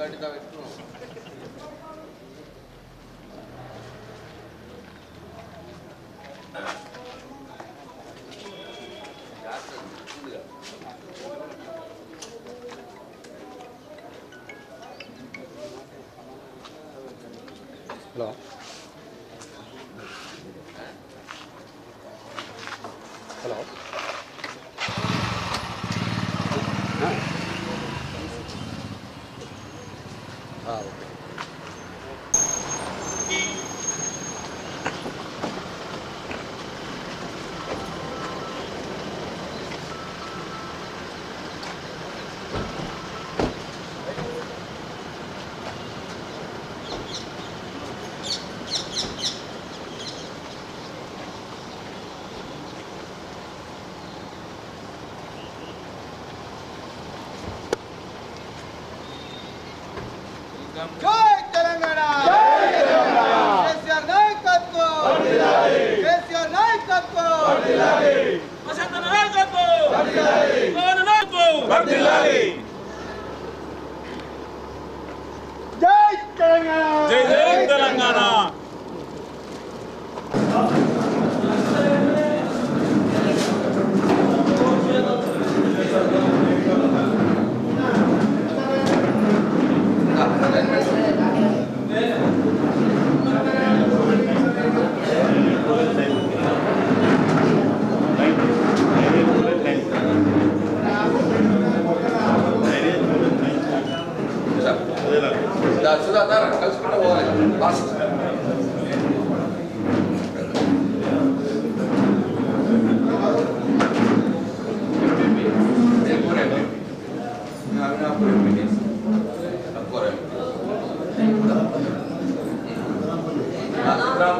ಗಾಡಿದಾವೆ Come. Go!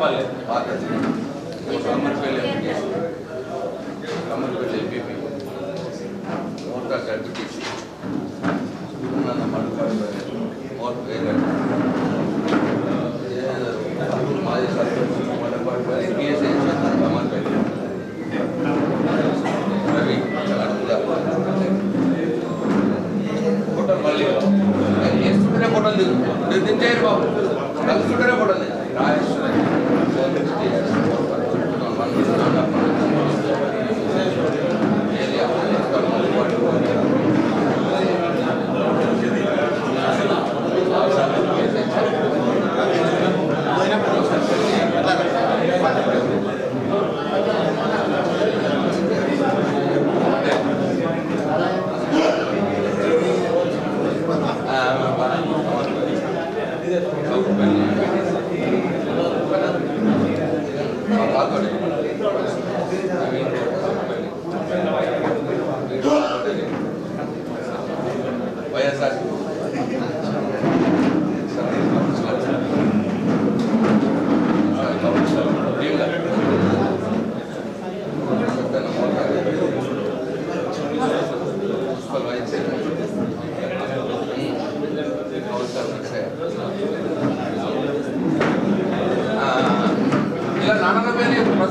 బాగాలేదు బాగా Kammaripalli Kammaripalli MPP మోటా డెప్యూటీసీ నన్ను మడుపు మోటార్ మాజీ సర్పంచ్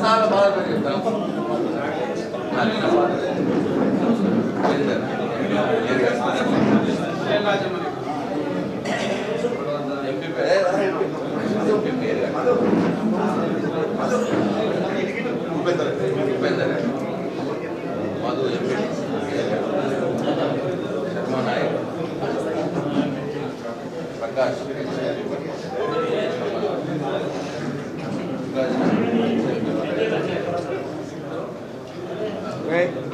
Obrigado, maravilha. right?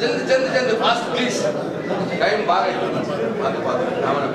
ஜல்தி ஜல்தி ஜல்தி ஃபாஸ்ட் ப்ளீஸ் டைம் பாருங்க பார்த்து பார்த்து கவனம்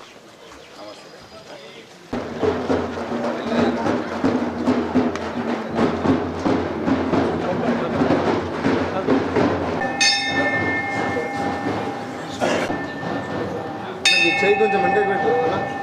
చేయి కొంచెం ఎండకు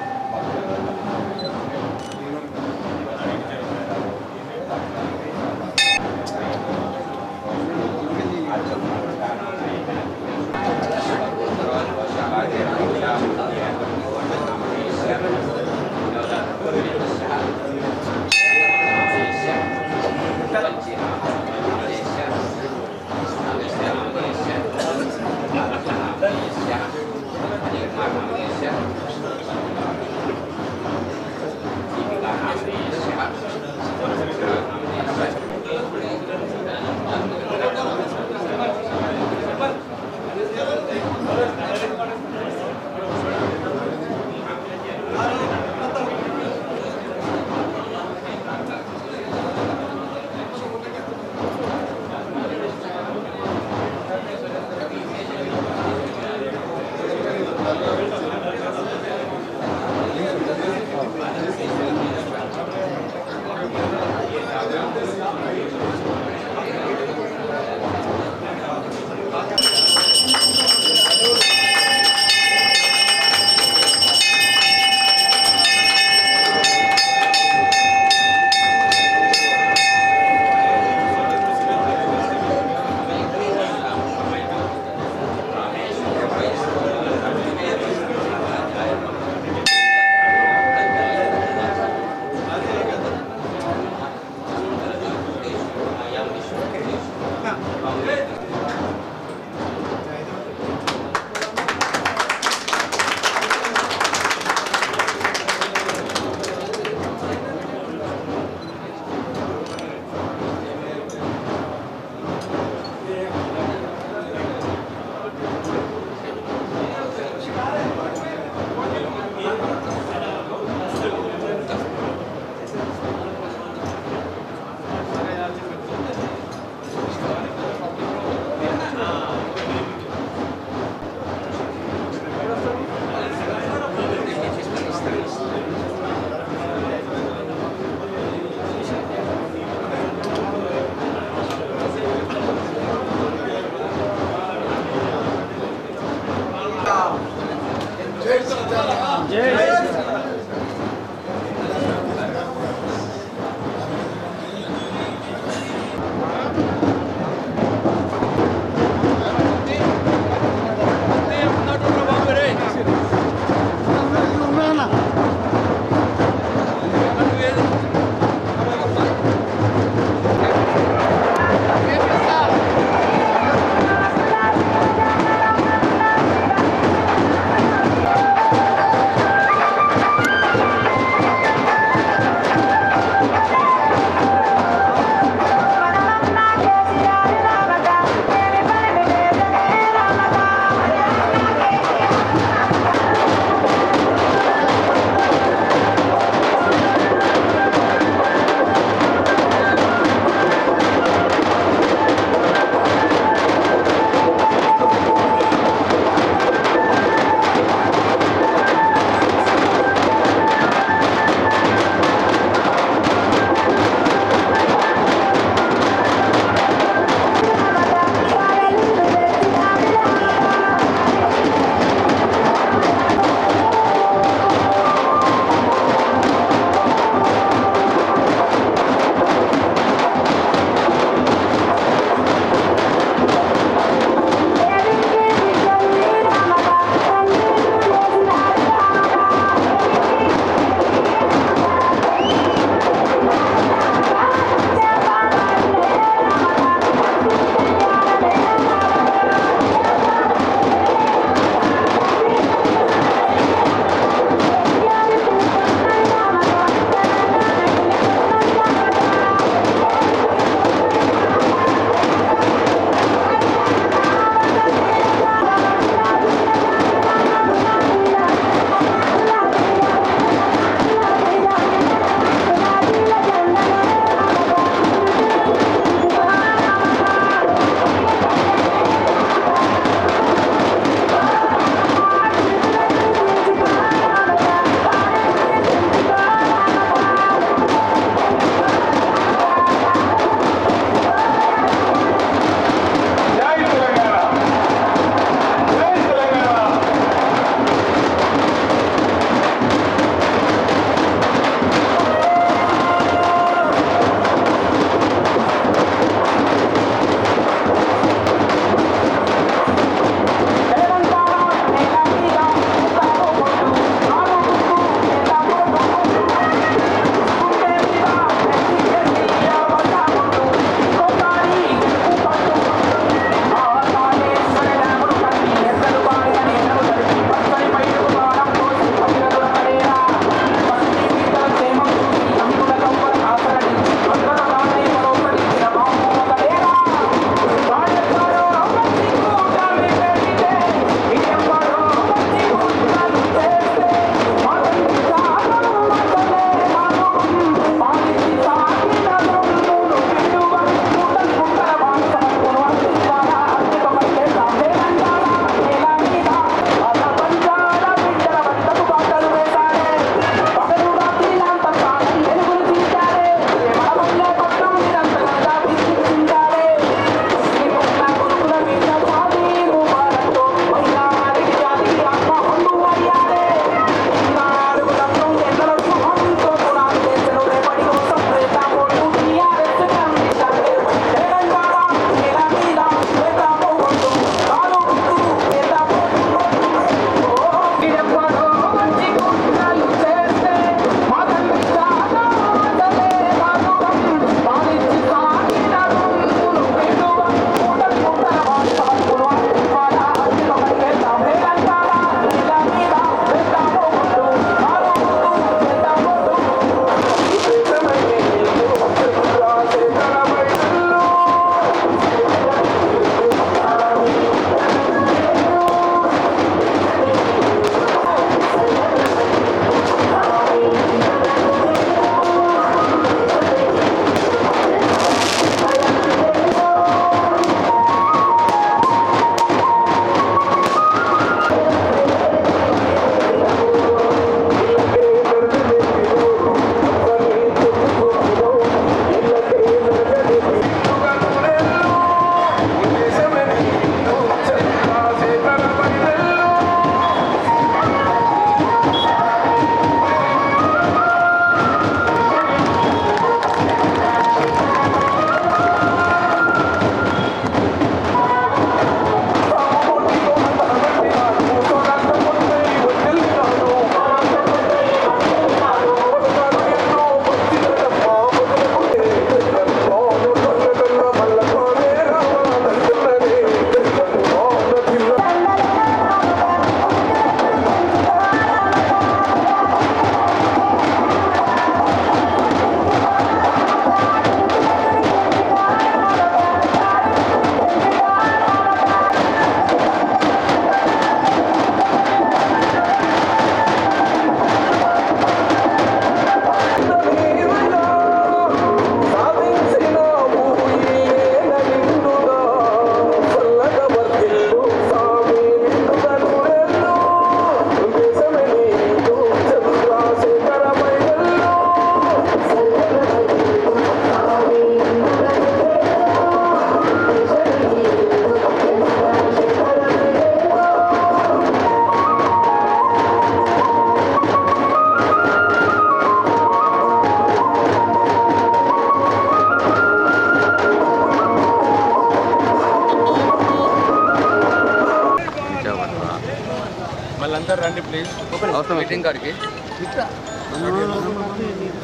మీటింగ్ కాడికి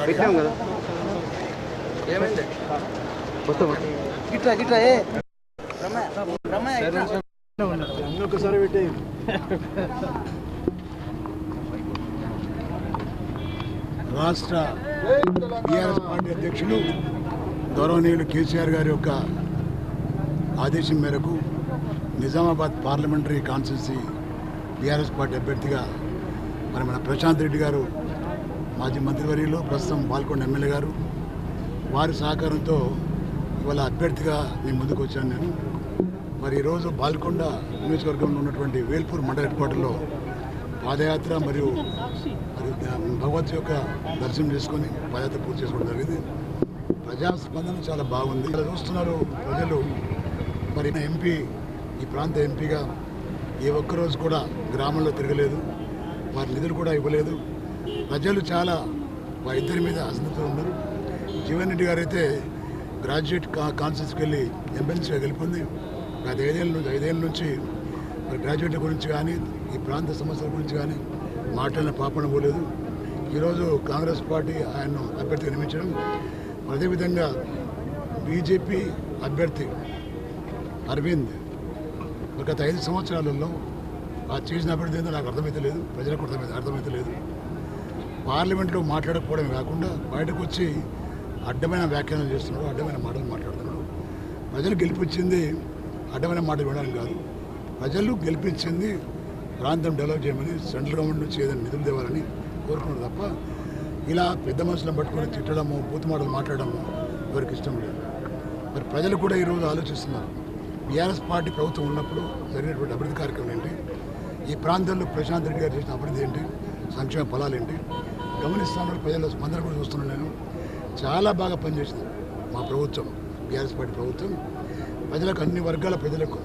పెట్టాం కదా. ఏమైంది? గిట్లా గిట్లా ఏ. ఒకసారి పెట్టి రాష్ట్ర బీఆర్ఎస్ పార్టీ అధ్యక్షులు గౌరవనీయులు కేసీఆర్ గారి యొక్క ఆదేశం మేరకు Nizamabad parliamentary constituency BRS party అభ్యర్థిగా మరి మన ప్రశాంత్ రెడ్డి గారు మాజీ మంత్రివర్యులు ప్రస్తుతం పాల్కొండ ఎమ్మెల్యే గారు వారి సహకారంతో ఇవాళ అభ్యర్థిగా నేను ముందుకు వచ్చాను నేను. మరి ఈరోజు బాల్కొండ నియోజకవర్గంలో ఉన్నటువంటి వేల్పూర్ మండల హెడ్ క్వార్టర్లో పాదయాత్ర మరియు భగవత్ యొక్క దర్శనం చేసుకొని పాదయాత్ర పూర్తి చేసుకోవడం జరిగింది. ప్రజాస్పందన చాలా బాగుంది. ఇలా చూస్తున్నారు ప్రజలు. మరి నా ఎంపీ ఈ ప్రాంత ఎంపీగా ఏ ఒక్కరోజు కూడా గ్రామంలో తిరగలేదు. వారి నిధులు కూడా ఇవ్వలేదు. ప్రజలు చాలా వారి ఇద్దరి మీద అసంతృప్తితో ఉన్నారు. జీవన్ రెడ్డి గారు అయితే గ్రాడ్యుయేట్ కా కాన్సెన్స్కి వెళ్ళి ఎంఎల్సీగా గెలుపొంది గత ఐదేళ్ళ నుంచి ఐదేళ్ళ నుంచి మరి గ్రాడ్యుయేట్ల గురించి కానీ ఈ ప్రాంత సమస్యల గురించి కానీ మాట్లాడిన పాపన పోలేదు. ఈరోజు కాంగ్రెస్ పార్టీ ఆయన్ను అభ్యర్థి నియమించడం అదేవిధంగా బీజేపీ అభ్యర్థి అరవింద్ గత ఐదు సంవత్సరాలలో ఆ చేసిన అభివృద్ధి ఏందో నాకు అర్థమైతే లేదు ప్రజలకు అర్థమైతే అర్థమైతే లేదు. పార్లమెంట్లో మాట్లాడకపోవడమే కాకుండా బయటకు వచ్చి అడ్డమైన వ్యాఖ్యానాలు చేస్తున్నాడు అడ్డమైన మాటలు మాట్లాడుతున్నాడు. ప్రజలు గెలిపించింది అడ్డమైన మాటలు వినడానికి కాదు. ప్రజలు గెలిపించింది ప్రాంతం డెవలప్ చేయమని సెంట్రల్ గవర్నమెంట్ నుంచి ఏదైనా నిధులు తేవాలని కోరుకున్నారు తప్ప ఇలా పెద్ద మనుషులను పట్టుకొని తిట్టడము బూతు మాటలు మాట్లాడము ఎవరికి ఇష్టం లేదు. మరి ప్రజలు కూడా ఈరోజు ఆలోచిస్తున్నారు. బీఆర్ఎస్ పార్టీ ప్రభుత్వం ఉన్నప్పుడు జరిగినటువంటి అభివృద్ధి కార్యక్రమం ఏంటి? ఈ ప్రాంతంలో ప్రశాంత్ రెడ్డి గారు చేసిన అభివృద్ధి ఏంటి? సంక్షేమ ఫలాలు ఏంటి? గమనిస్తున్నాను ప్రజల స్పందన కూడా చూస్తున్నాను నేను. చాలా బాగా పనిచేసింది మా ప్రభుత్వం బీఆర్ఎస్ పార్టీ ప్రభుత్వం. ప్రజలకు అన్ని వర్గాల ప్రజలకు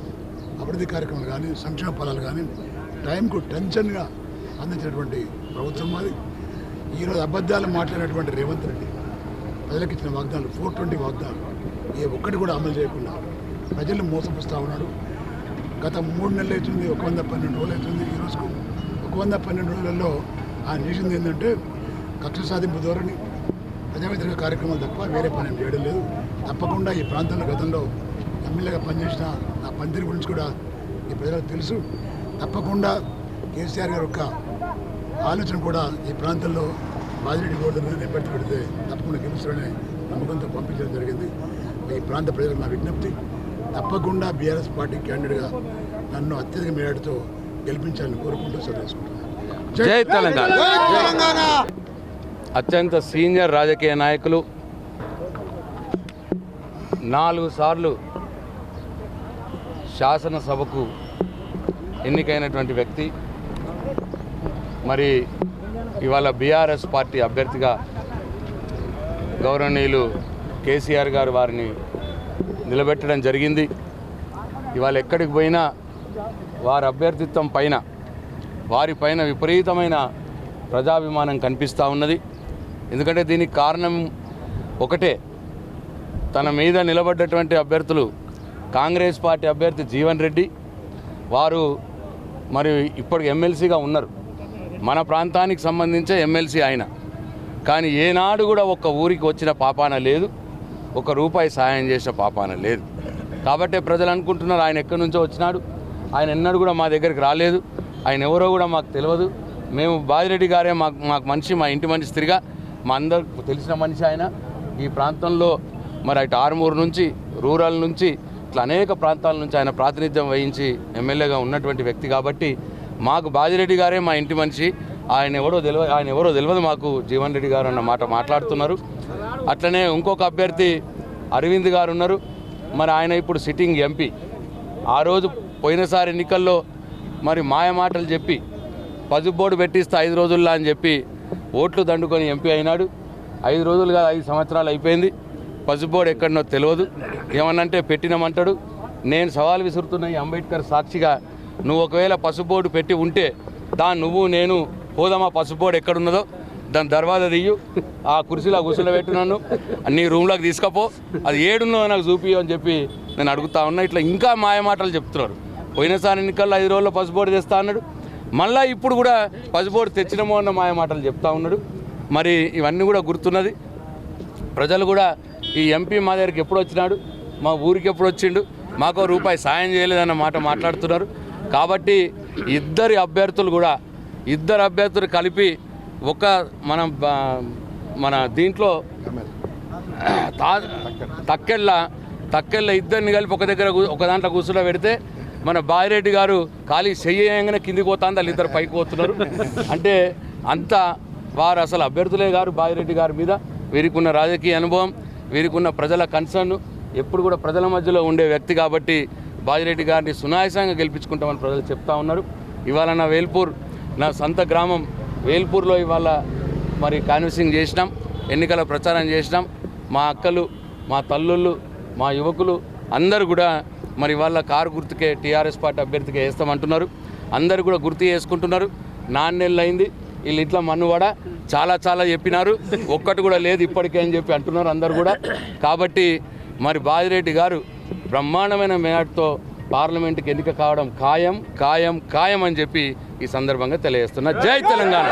అభివృద్ధి కార్యక్రమాలు కానీ సంక్షేమ ఫలాలు కానీ టైంకు టెన్షన్గా అందించినటువంటి ప్రభుత్వం మాది. ఈరోజు అబద్ధాలు మాట్లాడినటువంటి రేవంత్ రెడ్డి ప్రజలకు ఇచ్చిన వాగ్దానాలు ఫోర్ ట్వంటీ వాగ్దానాలు ఏ ఒక్కటి కూడా అమలు చేయకుండా ప్రజలను మోసపుస్తూ ఉన్నాడు. గత మూడు నెలలు అవుతుంది ఒక వంద పన్నెండు రోజులు అవుతుంది ఈ రోజుకు. ఒక వంద పన్నెండు రోజులలో ఆయన చేసింది ఏంటంటే కక్ష సాధింపు ధోరణి. ప్రజా కార్యక్రమాలు తప్ప వేరే పని చేయడం లేదు. తప్పకుండా ఈ ప్రాంతంలో గతంలో ఎమ్మెల్యేగా పనిచేసిన నా పనితీరు గురించి కూడా ఈ ప్రజలకు తెలుసు. తప్పకుండా కేసీఆర్ గారి యొక్క ఆలోచన కూడా ఈ ప్రాంతంలో బాజిరెడ్డి గోవర్ధన్ ఎప్పటి పెడితే తప్పకుండా గెలుస్తారనే నమ్మకంతో పంపించడం జరిగింది. ఈ ప్రాంత ప్రజలకు నా విజ్ఞప్తి. తప్పకుండా బీఆర్ఎస్ పార్టీ క్యాండిడేట్గా నన్ను అత్యధిక మేరటుతో గెలిపించాలని కోరుకుంటూ జై తెలంగాణ. అత్యంత సీనియర్ రాజకీయ నాయకులు నాలుగు సార్లు శాసనసభకు ఎన్నికైనటువంటి వ్యక్తి. మరి ఇవాళ బీఆర్ఎస్ పార్టీ అభ్యర్థిగా గౌరవనీయులు కేసీఆర్ గారు వారిని నిలబెట్టడం జరిగింది. ఇవాళ ఎక్కడికి పోయినా వారి అభ్యర్థిత్వం పైన వారి పైన విపరీతమైన ప్రజాభిమానం కనిపిస్తూ ఉన్నది. ఎందుకంటే దీనికి కారణం ఒకటే. తన మీద నిలబడ్డటువంటి అభ్యర్థులు కాంగ్రెస్ పార్టీ అభ్యర్థి జీవన్ రెడ్డి వారు మరి ఇప్పటికి ఎమ్మెల్సీగా ఉన్నారు. మన ప్రాంతానికి సంబంధించే ఎమ్మెల్సీ ఆయన. కానీ ఏనాడు కూడా ఒక్క ఊరికి వచ్చిన పాపాన లేదు. ఒక రూపాయి సాయం చేసిన పాపాన లేదు. కాబట్టే ప్రజలు అనుకుంటున్నారు ఆయన ఎక్కడి నుంచో వచ్చినాడు. ఆయన ఎన్నడూ కూడా మా దగ్గరికి రాలేదు. ఆయన ఎవరో కూడా మాకు తెలియదు మేము బాజిరెడ్డి గారే మాకు మాకు మనిషి మా ఇంటి మనిషి తిరిగా. మా అందరికి తెలిసిన మనిషి ఆయన. ఈ ప్రాంతంలో మరి అటు ఆరుమూరు నుంచి రూరల్ నుంచి ఇట్లా అనేక ప్రాంతాల నుంచి ఆయన ప్రాతినిధ్యం వహించి ఎమ్మెల్యేగా ఉన్నటువంటి వ్యక్తి కాబట్టి మాకు బాజిరెడ్డి గారే మా ఇంటి మనిషి. ఆయన ఎవరో తెలియదు ఆయన ఎవరో తెలియదు మాకు జీవన్ రెడ్డి గారు అన్న మాట మాట్లాడుతున్నారు. అట్లనే ఇంకొక అభ్యర్థి అరవింద్ గారు ఉన్నారు. మరి ఆయన ఇప్పుడు సిట్టింగ్ ఎంపీ ఆ రోజు పోయినసారి ఎన్నికల్లో మరి మాయ మాటలు చెప్పి పసుపు బోర్డు పెట్టిస్తే ఐదు రోజుల్లో అని చెప్పి ఓట్లు దండుకొని ఎంపీ అయినాడు. ఐదు రోజులు కాదు ఐదు సంవత్సరాలు అయిపోయింది. పసుపు బోర్డు ఎక్కడనో తెలియదు. ఏమన్నంటే పెట్టినామంటాడు. నేను సవాల్ విసురుతున్న ఈ అంబేద్కర్ సాక్షిగా నువ్వు ఒకవేళ పసుపు బోర్డు పెట్టి ఉంటే దాన్ని నువ్వు నేను హోదామా పసుపు బోర్డు ఎక్కడున్నదో దాని దర్వాజా తీయు ఆ కుర్చీలో కూర్చుని పెట్టున్నాను నీ రూమ్లోకి తీసుకపో. అది ఏడున్నో నాకు చూపి అని చెప్పి నేను అడుగుతా ఉన్నా. ఇట్లా ఇంకా మాయ మాటలు చెప్తున్నారు. పోయినసారి ఎన్నికల్లో ఐదు రోజుల్లో పసుపోటు తెస్తా అన్నాడు. మళ్ళా ఇప్పుడు కూడా పసుపోటు తెచ్చినమో అన్న మాయ మాటలు చెప్తా ఉన్నాడు. మరి ఇవన్నీ కూడా గుర్తున్నది. ప్రజలు కూడా ఈ ఎంపీ మా దగ్గరికి ఎప్పుడు వచ్చినాడు? మా ఊరికి ఎప్పుడు వచ్చిండు? మాకో రూపాయి సాయం చేయలేదన్న మాట మాట్లాడుతున్నారు. కాబట్టి ఇద్దరి అభ్యర్థులు కూడా ఇద్దరు అభ్యర్థులు కలిపి ఒక మన మన దీంట్లో తా తక్కెళ్ళ తక్కెళ్ళ ఇద్దరిని కలిపి ఒక దగ్గర ఒక దాంట్లో కూర్చున్న పెడితే మన బాయిరెడ్డి గారు ఖాళీ చెయ్యగానే కిందికి పోతాంది వాళ్ళు ఇద్దరు పైకి పోతున్నారు. అంటే అంత వారు అసలు అభ్యర్థులే గారు బాయిరెడ్డి గారి మీద. వీరికి ఉన్న రాజకీయ అనుభవం వీరికి ఉన్న ప్రజల కన్సర్న్ ఎప్పుడు కూడా ప్రజల మధ్యలో ఉండే వ్యక్తి కాబట్టి బాజిరెడ్డి గారిని సునాయాసంగా గెలిపించుకుంటామని ప్రజలు చెప్తా ఉన్నారు. ఇవాళ నా వేల్పూర్ నా సొంత గ్రామం వేల్పూర్లో ఇవాళ మరి కాన్వసింగ్ చేసినాం ఎన్నికల ప్రచారం చేసినాం. మా అక్కలు మా తల్లుళ్ళు మా యువకులు అందరూ కూడా మరి వాళ్ళ కారు గుర్తుకే టీఆర్ఎస్ పార్టీ అభ్యర్థికే వేస్తామంటున్నారు. అందరూ కూడా గుర్తు చేసుకుంటున్నారు. నాన్నెళ్ళు అయింది వీళ్ళు ఇట్లా మన్నువాడ చాలా చాలా చెప్పినారు. ఒక్కటి కూడా లేదు ఇప్పటికే అని చెప్పి అంటున్నారు అందరు కూడా. కాబట్టి మరి బాజిరెడ్డి గారు బ్రహ్మాండమైన మేనాటితో పార్లమెంట్కి ఎన్నిక కావడం ఖాయం ఖాయం ఖాయం అని చెప్పి ఈ సందర్భంగా తెలియజేస్తున్నా. జై తెలంగాణ.